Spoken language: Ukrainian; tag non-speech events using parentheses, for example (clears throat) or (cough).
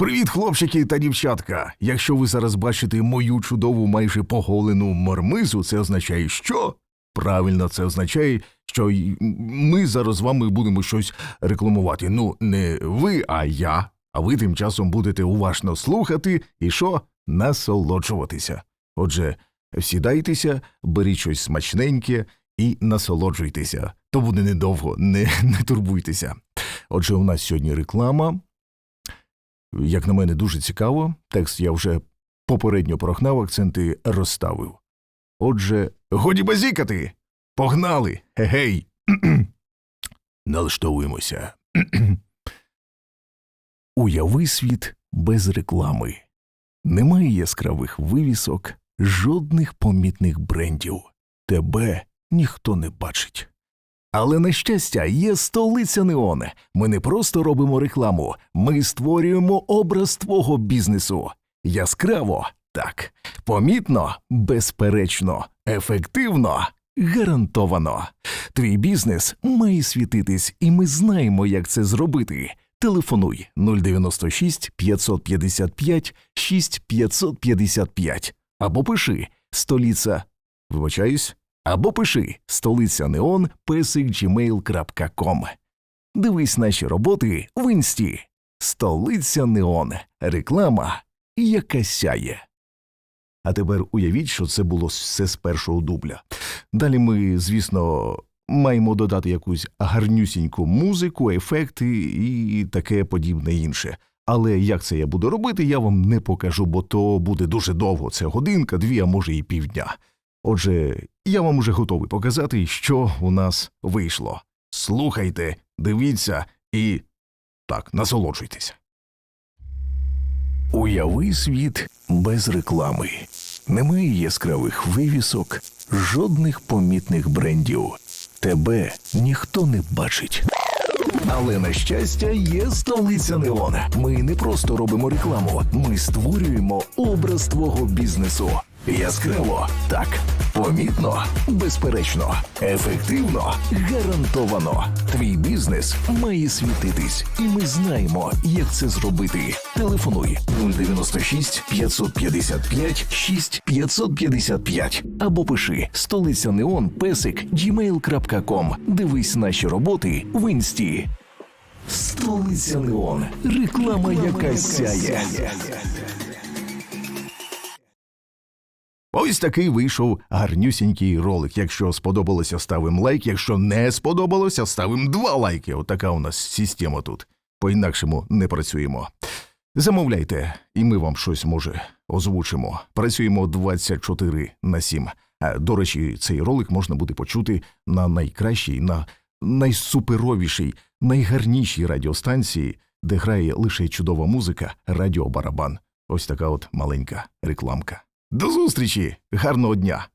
Привіт, хлопчики та дівчатка! Якщо ви зараз бачите мою чудову майже поголену мормизу, це означає що? Правильно, це означає, що ми зараз з вами будемо щось рекламувати. Ну, не ви, а я. А ви тим часом будете уважно слухати і що? Насолоджуватися. Отже, сідайтеся, беріть щось смачненьке і насолоджуйтеся. То буде недовго, не, не турбуйтеся. Отже, у нас сьогодні реклама. Як на мене, дуже цікаво. Текст я вже попередньо прогнав, акценти розставив. Отже, годі базікати! Погнали! Гей! (clears throat) Налаштовуємося. (clears throat) Уяви світ без реклами. Немає яскравих вивісок, жодних помітних брендів. Тебе ніхто не бачить. Але на щастя, є столиця Неон. Ми не просто робимо рекламу, ми створюємо образ твого бізнесу. Яскраво, так, помітно, безперечно, ефективно, гарантовано. Твій бізнес має світитись, і ми знаємо, як це зробити. Телефонуй 096 555 6555 або пиши столиця. Вибачаюсь, або пиши столиця неон gmail.com. Дивись наші роботи в інсті. Столиця неон. Реклама, яка сяє. А тепер уявіть, що це було все з першого дубля. Далі ми, звісно, маємо додати якусь гарнюсіньку музику, ефекти і таке подібне інше. Але як це я буду робити, я вам не покажу, бо то буде дуже довго. Це годинка, дві, а може і півдня. Отже, я вам уже готовий показати, що у нас вийшло. Слухайте, дивіться і так, насолоджуйтеся. Уяви світ без реклами. Немає яскравих вивісок, жодних помітних брендів. Тебе ніхто не бачить. Але на щастя, є столиця Неон. Ми не просто робимо рекламу, ми створюємо образ твого бізнесу. Яскраво, так, помітно, безперечно, ефективно, гарантовано. Твій бізнес має світитись, і ми знаємо, як це зробити. Телефонуй 096 555 6555 або пиши столиця неон песик gmail.com. Дивись наші роботи в інсті. Столиця Неон. Реклама, яка сяє. Ось такий вийшов гарнюсінький ролик. Якщо сподобалося, ставимо лайк. Якщо не сподобалося, ставимо два лайки. Отака у нас система тут. По-інакшому не працюємо. Замовляйте, і ми вам щось може озвучимо. Працюємо 24 на 7. До речі, цей ролик можна буде почути на найкращій, на найсуперовішій, найгарнішій радіостанції, де грає лише чудова музика, радіо Барабан. Ось така от маленька рекламка. До зустрічі! Гарного дня!